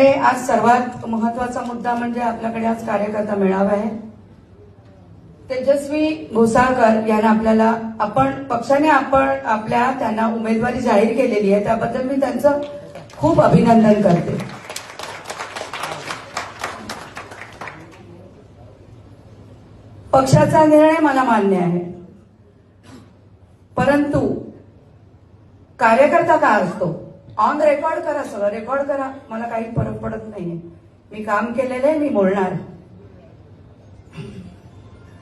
वाटते आज सर्वात महत्त्वाचा मुद्दा म्हणजे आपल्याकडे आज कार्यकर्ता मेळावा आहे. तेजस्वी घोसाळकर यांना आपल्याला आपण पक्षाने आपण आपल्या त्यांना उमेदवारी जाहीर केलेली आहे त्याबद्दल मी त्यांचं खूप अभिनंदन करते. पक्षाचा निर्णय मला मान्य आहे. परंतु कार्यकर्ता का असतो? ऑन रेकॉर्ड करा सगळं रेकॉर्ड करा. मला काही फरक पडत नाहीये. मी काम केलेलं आहे मी बोलणार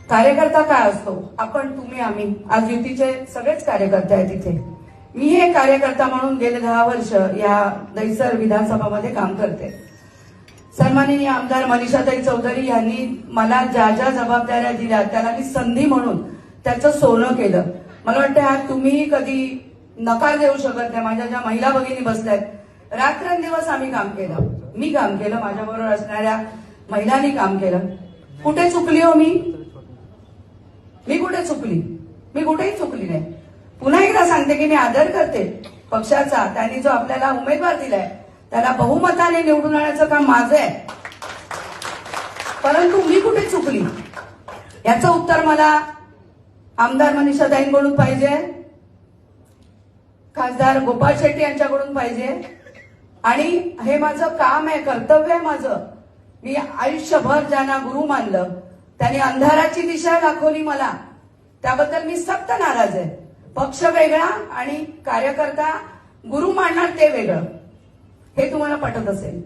कार्यकर्ता काय असतो? आपण तुम्ही आम्ही. आज युतीचे सगळेच कार्यकर्ते आहेत तिथे मी हे कार्यकर्ता म्हणून गेले दहा वर्ष या दैसर विधानसभामध्ये काम करते. सन्माननीय आमदार मनीषाताई चौधरी यांनी मला ज्या ज्या जबाबदाऱ्या दिल्या त्याला मी संधी म्हणून त्याचं सोनं केलं. मला वाटतं आज तुम्ही कधी नकार देऊ शकत नाही. माझ्या ज्या महिला भगिनी बसल्यात रात्रंदिवस आम्ही काम केलं. मी काम केलं माझ्याबरोबर असणाऱ्या महिलांनी काम केलं. कुठे चुकली हो मी? मी कुठे चुकली? मी कुठेही चुकली नाही. पुन्हा एकदा सांगते की मी आदर करते पक्षाचा. त्यांनी जो आपल्याला उमेदवार दिलाय त्याला बहुमताने निवडून आणण्याचं काम माझं आहे. परंतु मी कुठे चुकली? याचं उत्तर मला आमदार मनीषाताईंकडून पाहिजे खासदार गोपाळ शेट्टी यांच्याकडून पाहिजे. आणि हे माझं काम आहे कर्तव्य आहे माझं. मी आयुष्यभर ज्यांना गुरु मानलं त्यांनी अंधाराची दिशा दाखवली मला. त्याबद्दल मी सक्त नाराज आहे. पक्ष वेगळा आणि कार्यकर्ता गुरु मानणार ते वेगळं. हे तुम्हाला पटत असेल.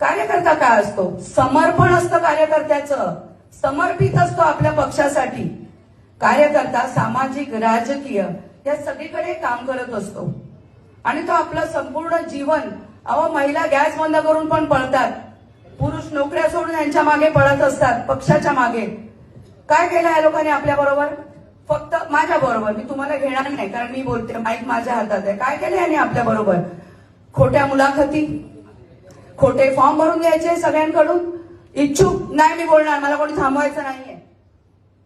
कार्यकर्ता काय असतो? समर्पण असतं कार्यकर्त्याचं. समर्पित असतो आपल्या पक्षासाठी. कार्यकर्ता सामाजिक राजकीय या सगळीकडे काम करत असतो. आणि तो आपलं संपूर्ण जीवन अहो महिला गॅस बंद करून पण पळतात. पुरुष नोकऱ्या सोडून यांच्या मागे पळत असतात पक्षाच्या मागे. काय केलं या लोकांनी आपल्या बरोबर? फक्त माझ्या बरोबर. मी तुम्हाला घेणार नाही कारण मी बोलते माईक माझ्या हातात आहे. काय केलं यांनी आपल्या बरोबर? खोट्या मुलाखती खोटे फॉर्म भरून घ्यायचे सगळ्यांकडून? इच्छुक? नाही मी बोलणार. मला कोणी थांबवायचं नाहीये.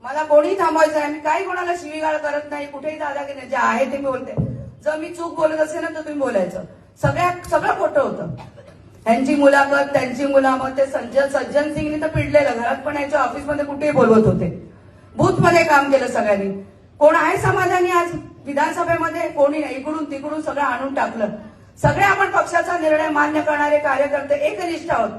मला कोणी थांबवायचं आहे मी काही कोणाला शिवीगाळ करत नाही. कुठेही दादागिरी जे आहे ते मी बोलते. जर मी चूक बोलत असेल ना तर तुम्ही बोलायचं. सगळ्या सगळं खोटं होतं. त्यांची मुलाखत त्यांची मुलामत ते संजय सज्जन सिंगने तर पिडलेलं. घरात पण याच्या ऑफिसमध्ये कुठेही बोलवत होते. बूथमध्ये काम केलं सगळ्यांनी. कोण आहे समाधानी आज? विधानसभेमध्ये कोणी नाही. इकडून तिकडून सगळं आणून टाकलं. सगळे आपण पक्षाचा निर्णय मान्य करणारे कार्यकर्ते एकनिष्ठ आहोत.